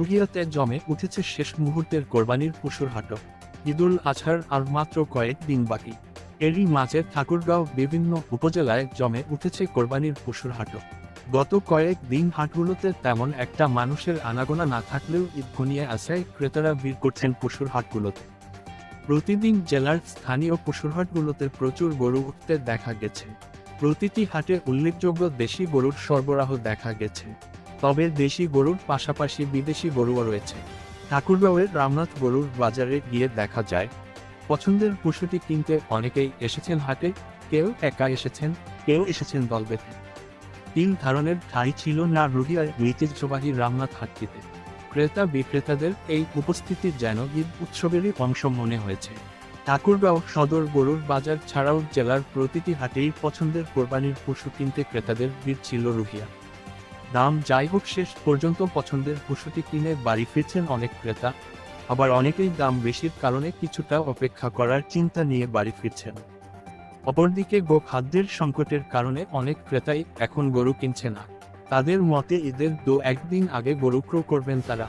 রুগিয়াতে জমে উঠেছে শেষ মুহূর্তের কোরবানির পশুর হাটও ঈদুল আজহার আর মাত্র কয়েক দিন বাকি। এরই মাঝে ঠাকুরগাঁও বিভিন্ন উপজেলায় জমে উঠেছে কোরবানির পশুর হাটও গত কয়েক দিন হাটগুলোতে তেমন একটা মানুষের আনাগোনা না থাকলেও ঈদ ঘনিয়ে আসায় ক্রেতারা ভিড় করছেন পশুর হাটগুলোতে। প্রতিদিন জেলার স্থানীয় পশুর হাটগুলোতে প্রচুর গরু উঠতে দেখা গেছে। প্রতিটি হাটে উল্লেখযোগ্য দেশি গরুর সরবরাহ দেখা গেছে। তবে দেশি গরুর পাশাপাশি বিদেশি গরুও রয়েছে। ঠাকুরগাঁওয়ের রামনাথ গরুর বাজারে গিয়ে দেখা যায়, পছন্দের পশুটি কিনতে অনেকেই এসেছেন হাটে, কেউ একা এসেছেন, কেউ এসেছেন দল বেঁধে। তিন ধরনের ঠাঁই ছিল না রুহিয়ার ঐতিহ্যবাহী রামনাথ হাটটিতে। ক্রেতা বিক্রেতাদের এই উপস্থিতি যেন ঈদ উৎসবেরই অংশ মনে হয়েছে। ঠাকুরগাঁও সদর গরুর বাজার ছাড়াও জেলার প্রতিটি হাটেই পছন্দের কোরবানির পশু কিনতে ক্রেতাদের ভিড় ছিল রুহিয়া দাম যাই হোক শেষ পর্যন্ত পছন্দের পশুটি কিনে বাড়ি ফিরছেন অনেক ক্রেতা। আবার অনেকেই দাম বেশির কারণে কিছুটা অপেক্ষা করার চিন্তা নিয়ে বাড়ি ফিরছেন। অপরদিকে গো খাদ্যের সংকটের কারণে অনেক ক্রেতাই এখন গরু কিনছে না। তাদের মতে ঈদের দু একদিন আগে গরু ক্রো করবেন তারা।